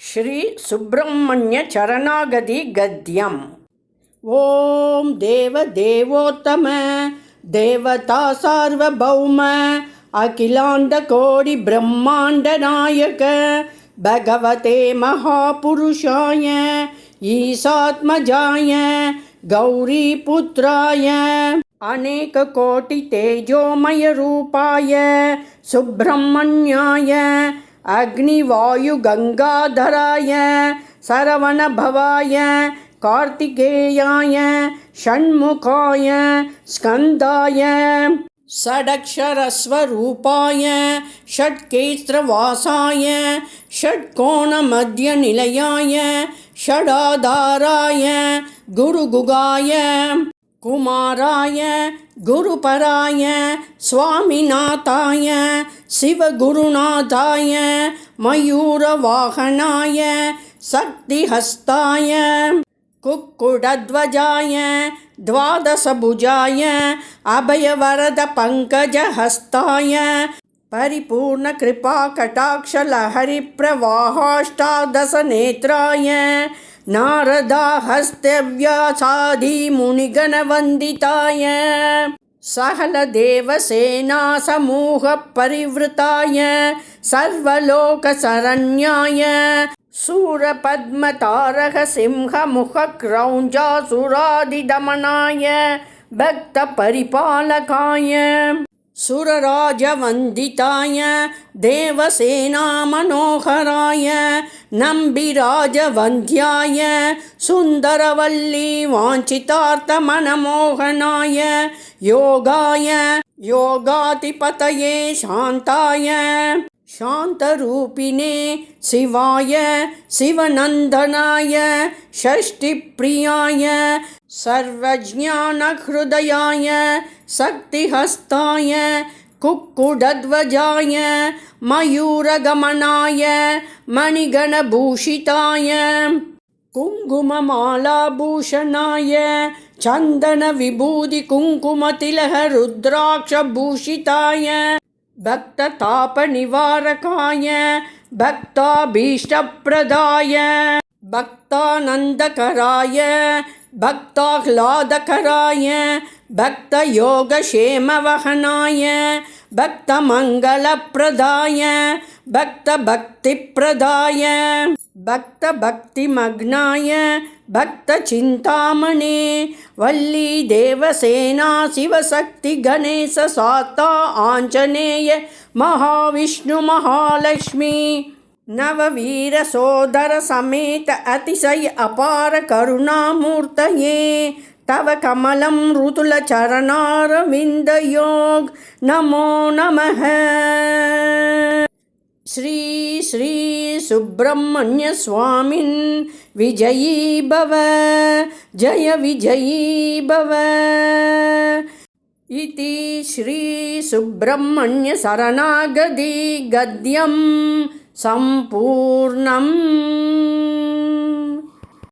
ஸ்ரீ சுப்பிரமணிய சரணாகதி கத்தியம். ஓம் தேவ தேவோத்தம தேவதா சார்வபௌம அகிலாண்ட கோடி பிரம்மாண்ட நாயக பகவதே மகாபுருஷாய ஈசாத்மஜாய கௌரி புத்திராய அநேக கோட்டி தேஜோமய ரூபாய சுப்பிரமணியாய अग्निवायुगङ्गाधराय सरवणभवाय कार्तिकेयाय षण्मुखाय स्कन्दाय। षडक्षरस्वरूपाय षट्केत्रवासाय षट्कोणमध्यनिलयाय षडाधाराय गुरुगुगाय। कुमाराय गुरुपराय स्वामिनाथाय शिवगुरुनाथाय मयूरवाहनाय शक्तिहस्ताय कुक्कुडध्वजाय द्वादशभुजाय अभयवरदपङ्कजहस्ताय परिपूर्णकृपाकटाक्षलहरिप्रवाहाष्टादशनेत्राय नारदाहस्त्यव्यासादिमुनिगणवन्दिताय सहलदेवसेनासमूहपरिवृताय सर्वलोकशरण्याय शूरपद्मतारकसिंहमुखक्रौञ्जासुरादिदमनाय भक्तपरिपालकाय सुरराजवन्दिताय देवसेनामनोहराय நம்பிராஜவந்தியாய சுந்தரவல்லி வாஞ்சிதார்த்த மனமோகனாய யோகாய योगाधिपतये शान्ताय शान्तरूपिणे शिवाय शिवनन्दनाय षष्टिप्रियाय सर्वज्ञानहृदयाय शक्तिहस्ताय कुक्कुडध्वजाय मयूरगमनाय मणिगणभूषिताय कुङ्कुममालाभूषणाय चन्दनविभूतिकुङ्कुमतिलः रुद्राक्षभूषिताय भक्ततापनिवारकाय भक्ताभीष्टप्रदाय भक्तानन्दकराय भक्ताह्लादकराय भक्तयोगक्षेमवहनाय भक्तमङ्गलप्रदाय भक्तभक्तिप्रदाय भक्तभक्तिमग्नाय भक्तचिन्तामणे वल्लीदेवसेना शिवशक्तिगणेशसाता आञ्जनेय महाविष्णुमहालक्ष्मी नववीरसोदरसमेत अतिशय अपार करुणामूर्तये तव कमलं मृदुलचरणारविन्दयोग नमो नमः श्री श्री सुब्रह्मण्यस्वामिन् विजयी भव जय विजयी भव इति श्रीसुब्रह्मण्यशरणागतिगद्यं सम्पूर्णम्